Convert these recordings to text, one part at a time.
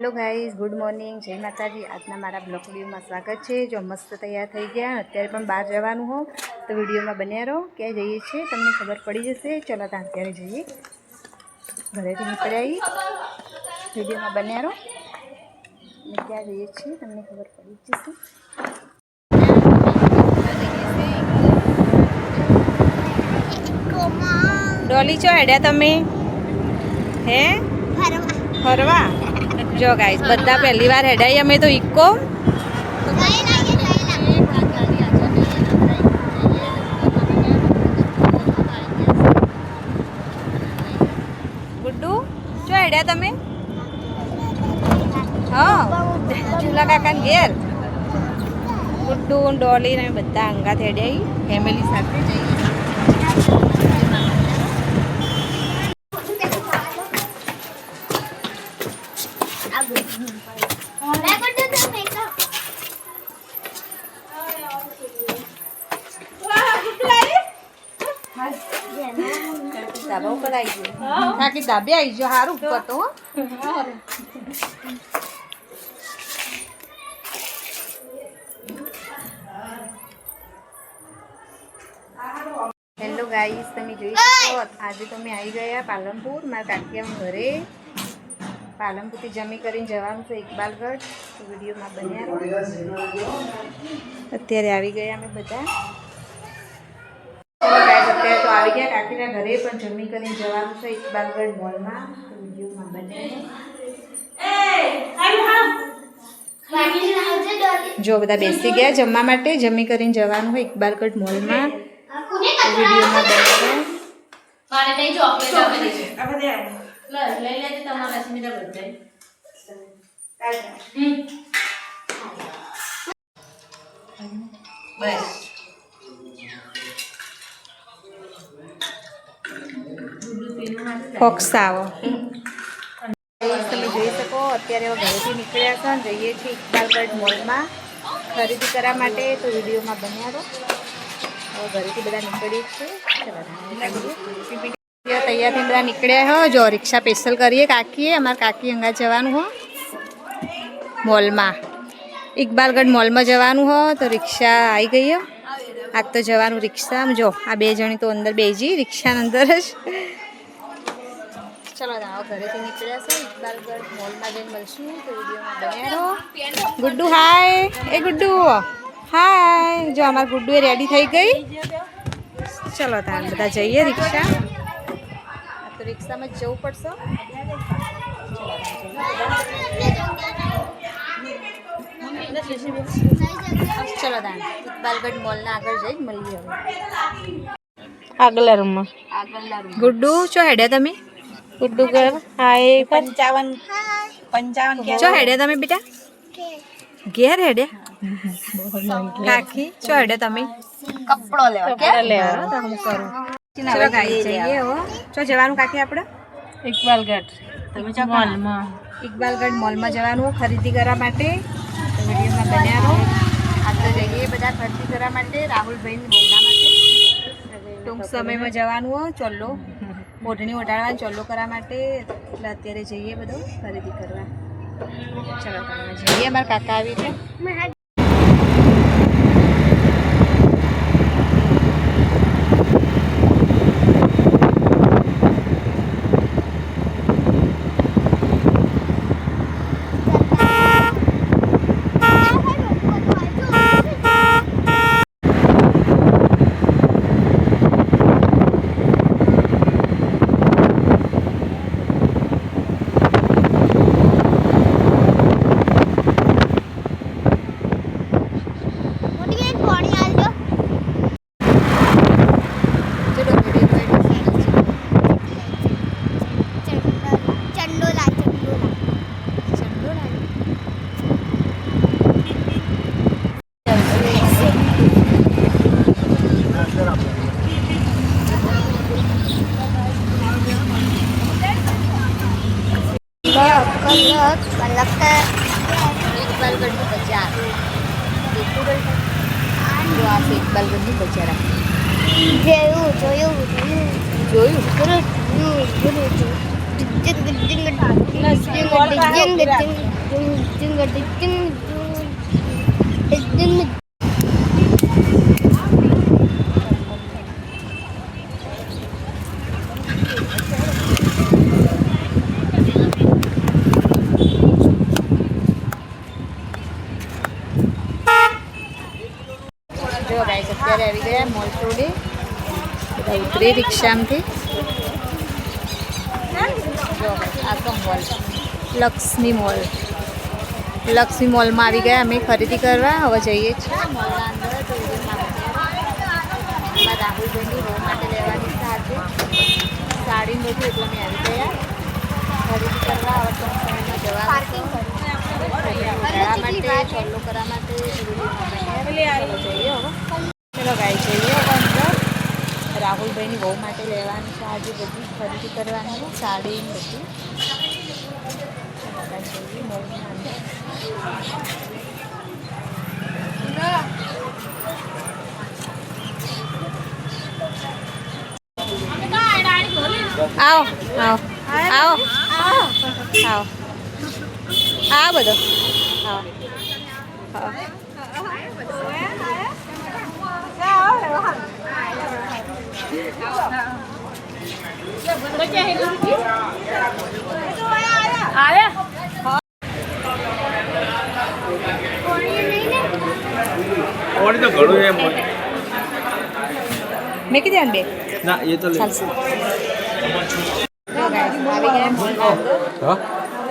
Hello guys good morning. જય માતાજી. આજના મારા બ્લોક વિડીયોમાં સ્વાગત છે. જો મસ્ત તૈયાર થઈ ગયા અત્યારે પણ બહાર જવાનું હો. તો વિડીયોમાં બન્યા રહો. ક્યાં જઈએ છીએ તમને ખબર પડી જશે. ચલો ત્યાં અત્યારે જઈએ. ઘરેથી નીકળ્યા વિડીયોમાં બન્યા રહો. અને ક્યાં જઈએ છીએ તમને ખબર પડી જશે. ડોલી ચો હેડ્યા તમે? હે? ફરવા? જો ગાઈસ બધા પહેલી વાર હેડાઈ, અમે તો ઇકો. ગુડ્ડુ જો હેડ્યા તમે? હા, ચૂલા કાકાને ઘેર. ગુડ્ડુ, ડોલી ને બધા અંગાત હેડ્યા ફેમિલી સાથે જઈએ ધાબા ઉપર આવી ધાબે આવી ગયો સારું ઉપર તો હો. હેલો ગાઈસ તમે જોઈ શકો આજે તો અમે આવી ગયા પાલનપુર મારા કાકિયાના ઘરે. પાલનપુરથી જમી કરીને જવાનું છે ઇકબાલગઢ. વિડીયોમાં બન્યા. અત્યારે આવી ગયા અમે બધા. તો કાકીના ઘરે પણ જમી કરીને જવાનું છે ઇકબાલગઢ મોલમાં. વિડીયોમાં બને જો બધા બેસી ગયા જમવા માટે જમી કરીને જવાનું હોય ઇકબાલગઢ મોલમાં. વિડીયોમાં બને. મારે નહીં ચોકલેટ આપેલી છે લઈ લેજે તમારા અસ્મિતા બધાય. બસ. દૂધ ફોક્સ આવો તમે જોઈ શકો, અત્યારે હવે ઘરેથી નીકળ્યા છો જઈએ છીએ ઇકબાલગઢ મોલમાં. ખરીદી કરવા માટે તો વિડીયોમાં બન્યા રહો ઘરેથી બધા નીકળીએ છીએ. તૈયાર બધા નીકળ્યા હો. જો, રિક્ષા સ્પેશિયલ કરીએ કાકીએ. અમારા કાકી અંગા જવાનું હો. મોલમાં. ઇકબાલગઢ મોલમાં જવાનું હો, તો રિક્ષા આવી ગઈ હો. આજ તો જવાનું રિક્ષા જો, આ બે જણી તો અંદર બેજી રિક્ષાની અંદર જ ચલો આવો ઘરેથી નીકળ્યા છે. ઇકબાલગઢ મોલમાં જઈને મળશું. તો વિડીયોમાં બન્યા ગુડ્ડુ હાય. એ ગુડ્ડુ. હાય. જો અમારા ગુડ્ડુ એ રેડી થઈ ગઈ. ચલો તાર બધા જઈએ રિક્ષા. તો રિક્ષામાં જવું પડશે. ચલો તાર ઇકબાલગઢ મોલના આગળ જઈ મળીએ હવે. આગલા રૂમમાં. રૂમ ગુડ્ડુ ચો હેડ્યા તમે? ગુડ્ડુ કર. હાય પંચાવન પંચાવન ચો હેડે તમે બેટા. ઘેર હેડે. કાકી ચો હેડે તમે. કપડો લેવા લેવા. તો હું કરું. ચલો ગાઈ જઈએ હો. ચો જવાનું કાકી આપણે ઇકબાલગઢ. તમે ચો મોલમાં. ઇકબાલગઢ મોલમાં જવાનું ખરીદી કરવા માટે. વિડીયોમાં બન્યા રહો. આપણે જઈએ બધા ખરીદી કરવા માટે રાહુલભાઈની બોલવા માટે. ટૂંક સમયમાં જવાનું હો ચોલ્લો મોઢણી ઓઢાડવા ચોલ્લો કરવા માટે. એટલે અત્યારે જઈએ બધું ખરીદી કરવા. ચલો જઈએ. અમારા કાકા આવી એટલે ચલો વીડિયો ચંડોલા ચંડોલા ચંડો લાગ્યો કલક કલક ઇકબાલગઢનું બજાર દેખો બેટા જો આ છે ઇકબાલગઢનું બજાર આ. જોયું જોયું જોયું જોયું જોયું જોયું જોયું જો ગાઈસ અત્યારે આવી ગયા મોલ છોડે બધા ઉતરી રિક્ષામાંથી લક્ષ્મી મોલ. લક્ષ્મી મોલમાં આવી ગયા અમે ખરીદી કરવા હવે જઈએ છીએ. મોલના અંદર. રાહુલભાઈની બહુ માટે લેવાની સાથે સાડી નથી એટલે અમે આવી ગયા. ખરીદી કરવા હવે ટૂંક જવા છે. માટે ચોલ્લો કરવા માટે. જઈએ હવે. ચલો ગાય અંદર રાહુલભાઈની બહુ માટે લેવાનું છે આજે બધી ખરીદી કરવાની છે, સાડી બધી. આવો આવો આવો આવો. આ બધો. આવો. ઓડી તો ઘણું એમ મેં કીધી આને બે. ના એ તો ચાલશે. હા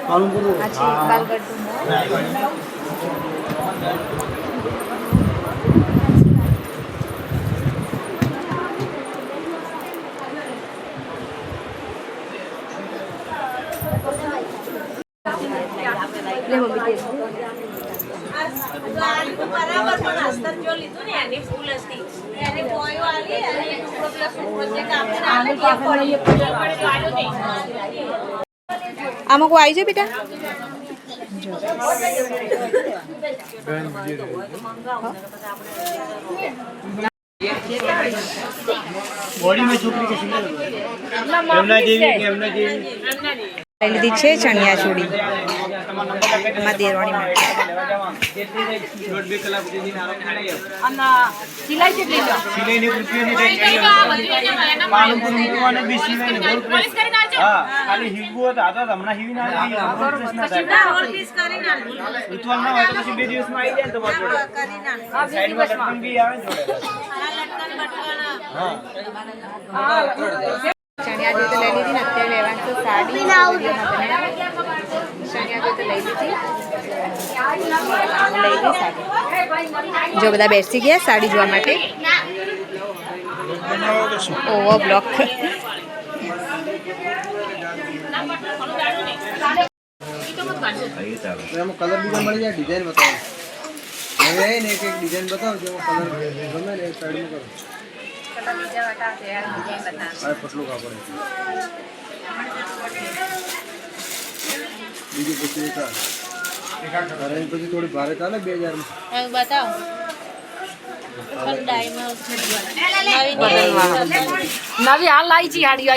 માલુમ કરું આ છે ઇકબાલગઢનું મોલ લે મમ્મી તે બરાબર પણ અસ્તર જો લીધું ને એની ફૂલ હતી એની પોયો આલી અને એક ટુકડો પેલા સુપર જે કાપીને આલે કે પડી પડે કાઢ્યો નહીં આમાં કોઈ આવી જાય બેટા? બોડીમાં છોકરી કે સિંગલ એમના જેવી કે એમના જેવી? લીધી છે ચણિયા ચોળી એમાં દેરવાણી હા ચણિયા જોઈ તો લઈ લીધી ને અત્યારે લેવાનું સાડી. ચણિયા જોઈ તો લઈ લીધી. જો બધા બેસી ગયા સાડી જોવા માટે. ઓવો બ્લોક. કલર બીજા મળી જાય ડિઝાઇન બતાવો. હવે એક એક ડિઝાઇન બતાવો જેમાં કલર ગમે ને સાઈડમાં કરો. આ પતલું કાપડ બીજું પછી એક પછી થોડી ભારે ચાલે બે હજાર નવી હાલ આવી છે આડી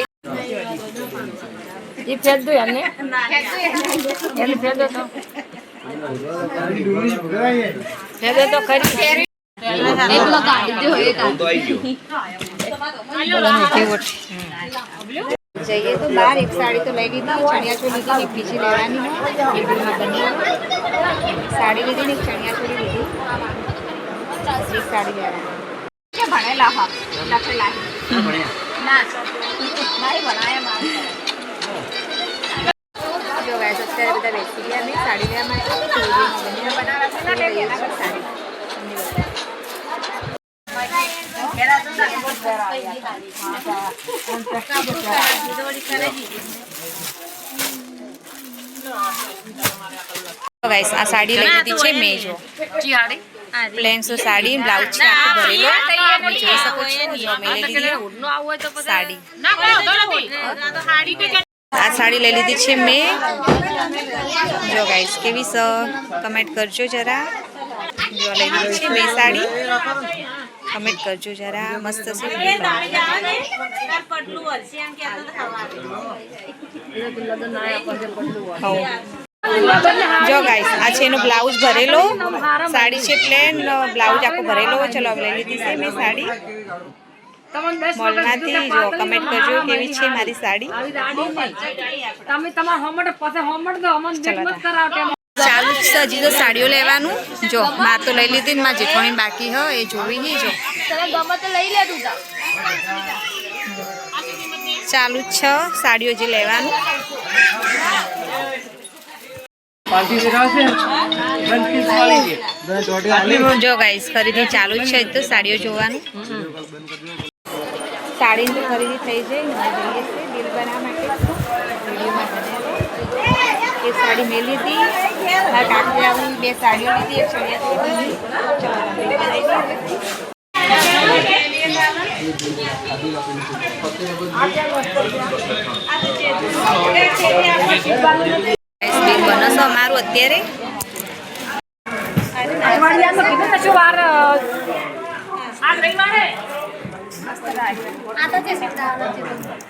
એ ખરી. જઈએ તો બહાર એક સાડી તો લઈ લીધી ચણિયા ચોળી લીધી એક બીજી લેવાની સાડી લીધી ને એક ચણિયા ચોળી લીધી. એક સાડી લેવાની. જો guys, અત્યારે બધા બેસી ગયા નહીં સાડી લેવા માટે. તો વિડીયોમાં બની તો લઈએ છીએ સાડી. ગાઈસ આ સાડી લઈ લીધી છે મેં જો પ્લેન સો સાડી બ્લાઉઝ છે આખો ભરેલો. તમે જોઈ શકો છો જો મેં લઈ લીધી નો આવું હોય તો પછી સાડી. આ સાડી લઈ લીધી છે મેં. જો ગાઈસ કેવી સ કમેન્ટ કરજો જરા. જો લઈ લીધી છે મેં સાડી. કમેન્ટ કરજો જરા મસ્ત. જો ગાઈસ આ છે એનો બ્લાઉઝ ભરેલો. સાડી છે પ્લેન બ્લાઉઝ આખો ભરેલો. ચલો હવે લઈ લીધી છે મેં સાડી. મોલમાંથી જો કમેન્ટ કરજો કેવી છે મારી સાડી. તમે તમારા હોમટ પાસે હોમટ દો અમને મત કરાવટે ચાલુ જ છે હજી તો સાડીઓ લેવાનું. જો માર તો લઈ લીધી ને માર જેઠવાણી બાકી હ એ જોવી નહીં જો. ચાલુ જ છે સાડીઓ જે લેવાનું. જો ગાઈસ ખરીદી ચાલુ જ છે તો સાડીઓ જોવાનું. સાડીની તો ખરીદી થઈ જાય હવે જઈએ છીએ બિલ બનાવવા માટે વિડીયોમાં બનાવ્યો એક સાડી મેં લીધી મારા કાકિયાની બે સાડીઓ લીધી એક બિલ બનશે અમારું અત્યારે. આ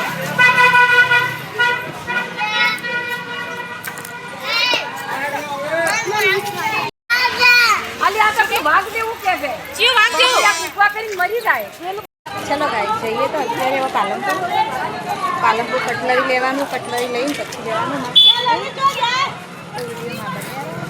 અલી આ તો વાઘ જેવું કે છે? ચિયો વાંક જેવું? કૂકવા કરીને મરી જાય. ચલો ગાઈ જઈએ તો અત્યારે હવે પાલનપુર. પાલનપુર કટલરી લેવાનું કટલરી લઈને પછી જવાનું મસ્ત. તો વિડીયોમાં બન્યા રહો.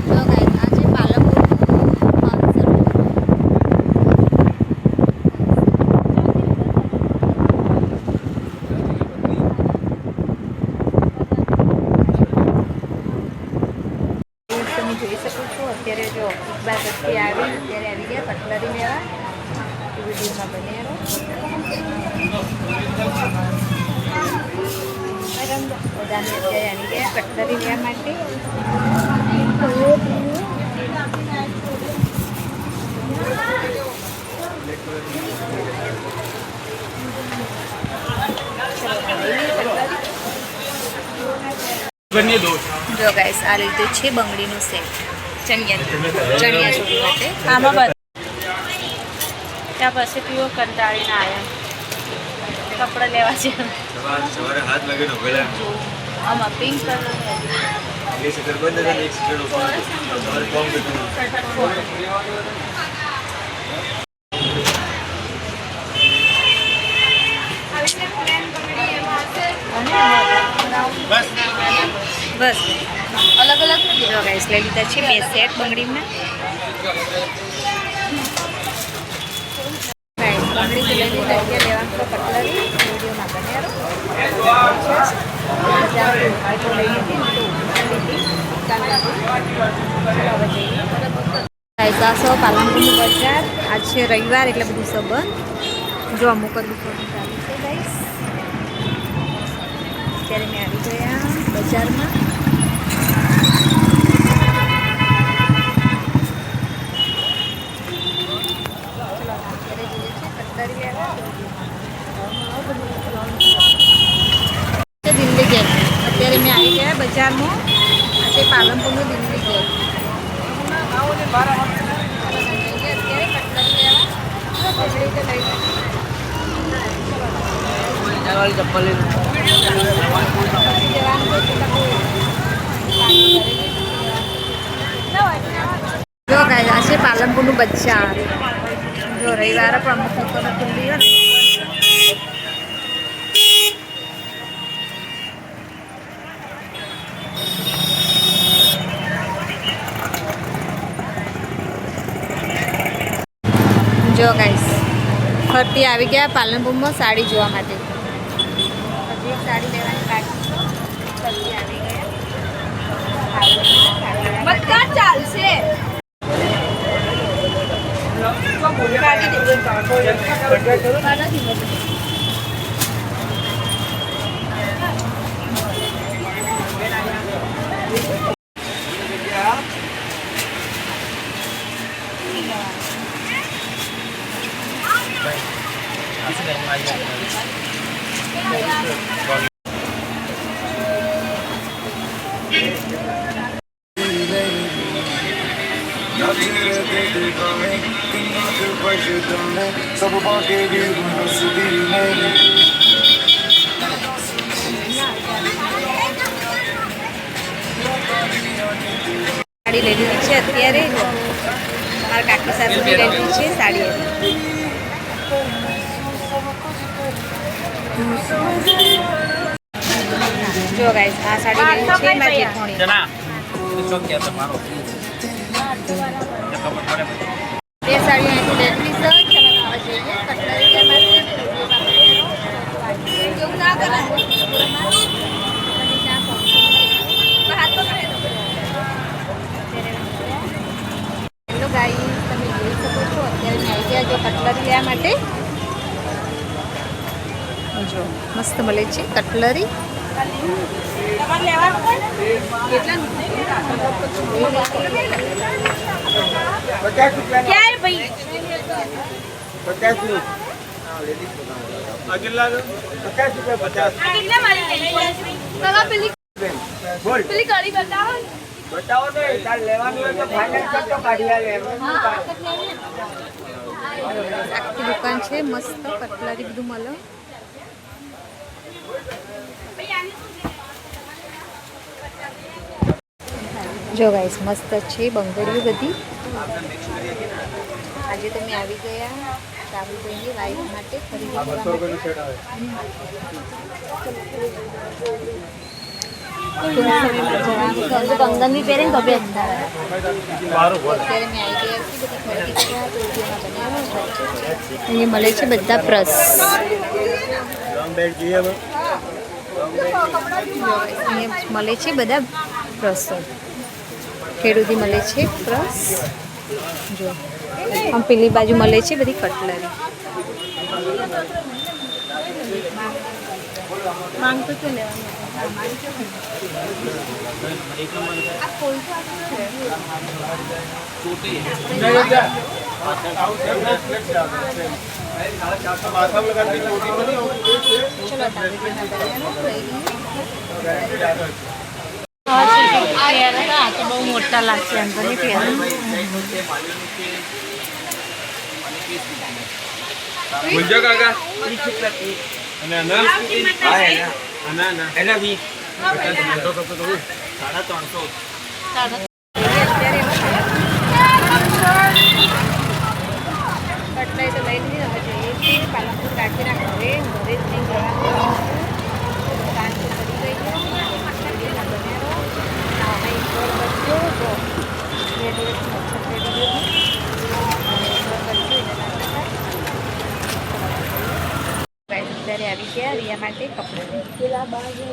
તો ગાઈસ આ છે પાલનપુરનું માનસરોવર. તમે જોઈ શકો છો અત્યારે જો ઇકબાલ પછી આવી અત્યારે આવી ગયા કટલરી લેવા તો વિડીયોમાં બન્યા રહો બધાને અત્યારે આવી ગયા કટલરી લેવા માટે જો ગાઈસ આ રીતે છે બંગડીનું સેટ ચણિયા ચણિયા ચોળી માટે. આમાં બધ ત્યાં પછી પીવો કંટાળીને આવ્યા કપડાં લેવા છે સવારે હાથ લાગીને ઉભેલા આમાં પિંક કલર એક સીટર બંધ હતા એક સીટર ઉપર સવારે કોમ હતું બસ. અલગ અલગ જો ગાઈસ લઈ લીધા છે બે સેટ બંગડીમાં. બંગડી તો લઈ લીધા અત્યારે લેવાનું તો કટલરી. પાલનપુરનું બજાર. આજ છે રવિવાર, એટલે બધું સંબંધ. જો અમુક જ દુકાનો ચાલુ અત્યારે મેં આવી ગયા બજારમાં ચલો અત્યારે જઈએ છીએ કટલરી લેવા દિલ્હી ગેટ અત્યારે મેં આવી ગયા બજારમાં આ છે પાલનપુરનું દિલ્હી ગેટ અત્યારે કટલરી લેવા ખીચડી તો લઈ પછી જવાનું હોય તો કોઈ ના હોય તો ના બજાર જો રવિવારે પણ અમુક દુકાનો ખુલ્લી હોય ને જો ગાઈસ ફરતી આવી ગયા પાલનપુરમાં સાડી જોવા માટે. હજી સાડી લેવાની બાકી આવી ગયા. બધા ચાલશે. જો ગાઈસ આ સાડી લીધી છે મારી જેઠાણી જના શું કે તમારો બે સાડીઓ અહીંથી છે લેવા કરાય હેલો ગાઈસ તમે જોઈ શકો છો અત્યારે મેં આવી ગયા જો કટલરી લેવા માટે. જો મસ્ત મળે છે કટલરી. બતાવો ને. બતાવો ને તાર લેવાનું હોય તો ફાઇનલ કરતો કાઢી આલે આખી દુકાન છે મસ્ત કટલરી બધું મળે. જો ગાઈસ મસ્ત છે બંગડીઓ બધી. આજે તમે આવી ગયા રાહુલભાઈની વાઈફ માટે ખરીદી કંગનની પહેરીને તો બનાવ્યો અહીંયા મળે છે બધા પ્રસ લોંગ બેડ જોઈએ હવે અહીંયા મળે છે, બધા રસો. ખેડૂતી મળે છે પ્રસ જો, આમ પેલી બાજુ મળે છે બધી કટલરી. માંગતો તો બહુ મોટા લાગશે એમ તો નહીં કાકા અને અના હા એના અના ના એના બી ત્રણસો કપડો તો સાડા ત્રણસો કટલાઈ તો લઈ લીધી હવે જઈએ છીએ પાલનપુર કાકીના ઘરે ઘરે જ નહીં જવાનું દુકાન તો પડી ગઈ છે શરીરના બનેરો અમે ઇન્ડોર બચ્યો તો બે દિવસ મચ્છર પેડી ગયો અને ઇન્ડોર બચ્યો એટલે અત્યારે આવી ગયા રિયા માટે કપડાં પેલા બાજુ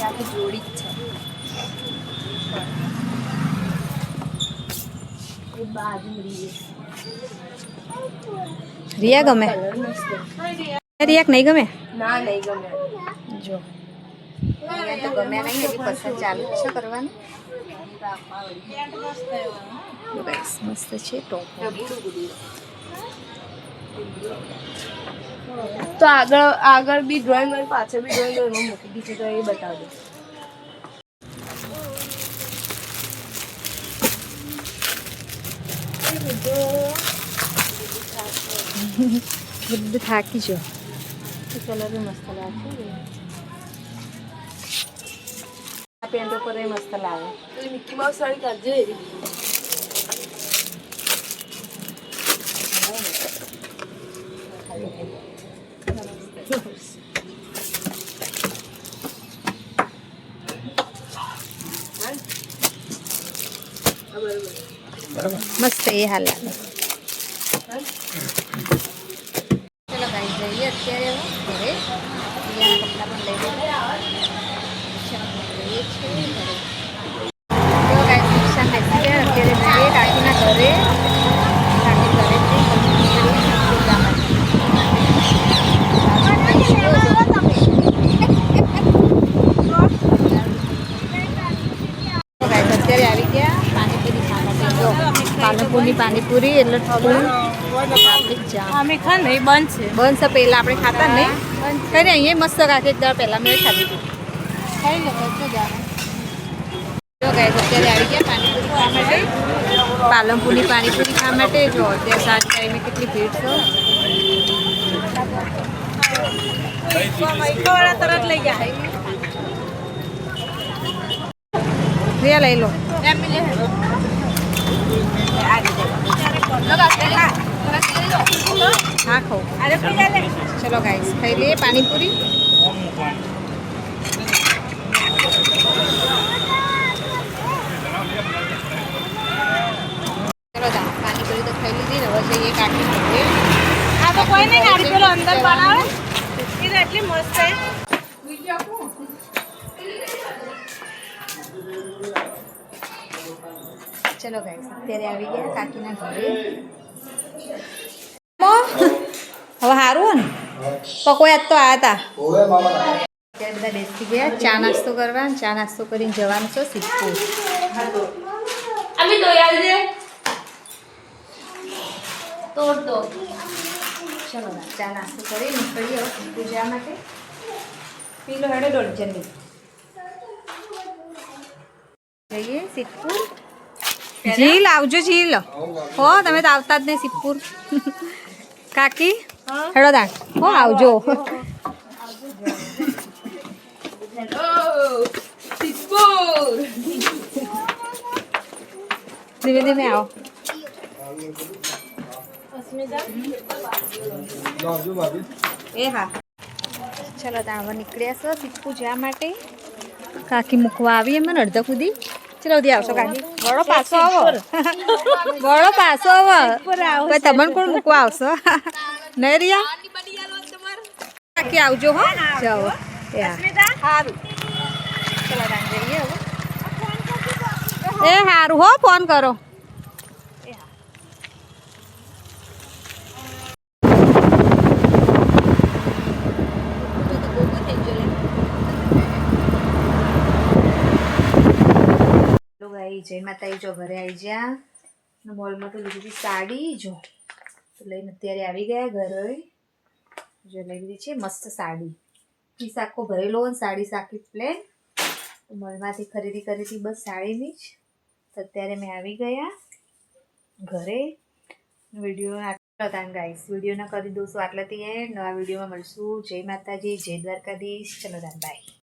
આખી જોડી જ છે રિયા ગમે રિયા નહીં ગમે ના નહીં ગમે જો રિયા તો ગમ્યા નહીં હજી પસંદ ચાલુ જ છે કરવાની જો guys, મસ્ત છે ટોપ તો આગળ આગળ બી ડ્રોઈંગ હોય પાછળ બી ડ્રોઈંગ હોય એમાં મૂકી દીધી તો એ બતાવજો બધું થાકી છો કલર મસ્ત લાગશે આ પેન્ટ ઉપર મસ્ત લાગે. મિકી માઉસ સાડી કરજો મસ્ત એ હાલ લાગે ચલો ગાઈ જઈએ અત્યારે હવે ઘરે બીજાના કપડાં પણ લઈ લઈએ ચાલો, જઈએ છીએ ઘરે. જો ગાઈ રિક્ષા બેસી ગયા અત્યારે જઈએ કાકીના ઘરે કાકી ઘરે અત્યારે આવી ગયા પાણીપુરી ખાવા માટે જો પાલનપુરની પાણીપુરી એટલે થોડું traffic અમે ખા નહીં બંધ છે. બંધ છે પહેલાં આપણે ખાતા નહીં. નહીં અહીંયા મસ્ત રાખે એક દાડા પહેલાં મેં ખાધી હતી. જો ગાઈસ અત્યારે આવી ગયા પાણીપુરી ખાવા માટે. પાલનપુરની પાણીપુરી ખાવા માટે. જો અત્યારે સાત ટાઈમે કેટલી ભીડ છે. તરત લઈ રિયા લઈ લો. હા ખાઉં ચલો ગાઈસ ખાઈ લઈએ પાણીપુરી. પાણીપુરી તો ખાઈ લીધી ને હવે જઈએ કાકી કોઈ નહીં ગાડી પેલો અંદર બનાવે. એટલી મસ્ત છે. ચલો ગાઈસ અત્યારે આવી ગયા કાકીના ઘરે. હવે સારું ને? પકોયા તો આવ્યા હતા અત્યારે બધા બેસી ગયા ચા નાસ્તો કરવા ચા નાસ્તો કરીને જવાનું છે સિદ્ધપુર. તો યાદ દે તોડ દો. ચલો ચા નાસ્તો કરી નીકળીએ હવે સિદ્ધપુર જવા માટે. પીલો હેડે દોઢ જલ્દી. જઈએ સિદ્ધપુર. ઝીલ આવજો ઝીલ. હો તમે તો આવતા જ નહીં સિદ્ધપુર. કાકી હેડો દાણ. હો આવજો. ધીમે ધીમે આવો. એ હા. ચલો તો હવે નીકળ્યા છો સિદ્ધપુર જવા માટે. કાકી મૂકવા આવી મને અડધા સુધી. ચલો દી આવશો કાકી વળો પાછો આવો. વળો પાછો આવો. પછી તમને કોણ મૂકવા આવશો. નહીં રિયા? કાકી આવજો હો. જાઓ. એ સારું હો ફોન કરો. ગાઈ જય માતાજી જો ઘરે આવી જ્યાં મોલમાં તો લીધી હતી સાડી, જો. તો લઈને અત્યારે આવી ગયા ઘરે. જો લઈ લીધી છે મસ્ત સાડી. પીસ આખો ભરેલો હોય સાડી સાકી પ્લેન. મોલમાંથી ખરીદી કરી હતી બસ સાડીની જ. તો અત્યારે મેં આવી ગયા ઘરે. વીડિયો આટલો હતા ગાઈસ વિડીયોના કરી દઉં છું આટલાથી એન્ડ નવા વિડીયોમાં મળશું. જય માતાજી, જય દ્વારકાધીશ. ચલો દાન બાય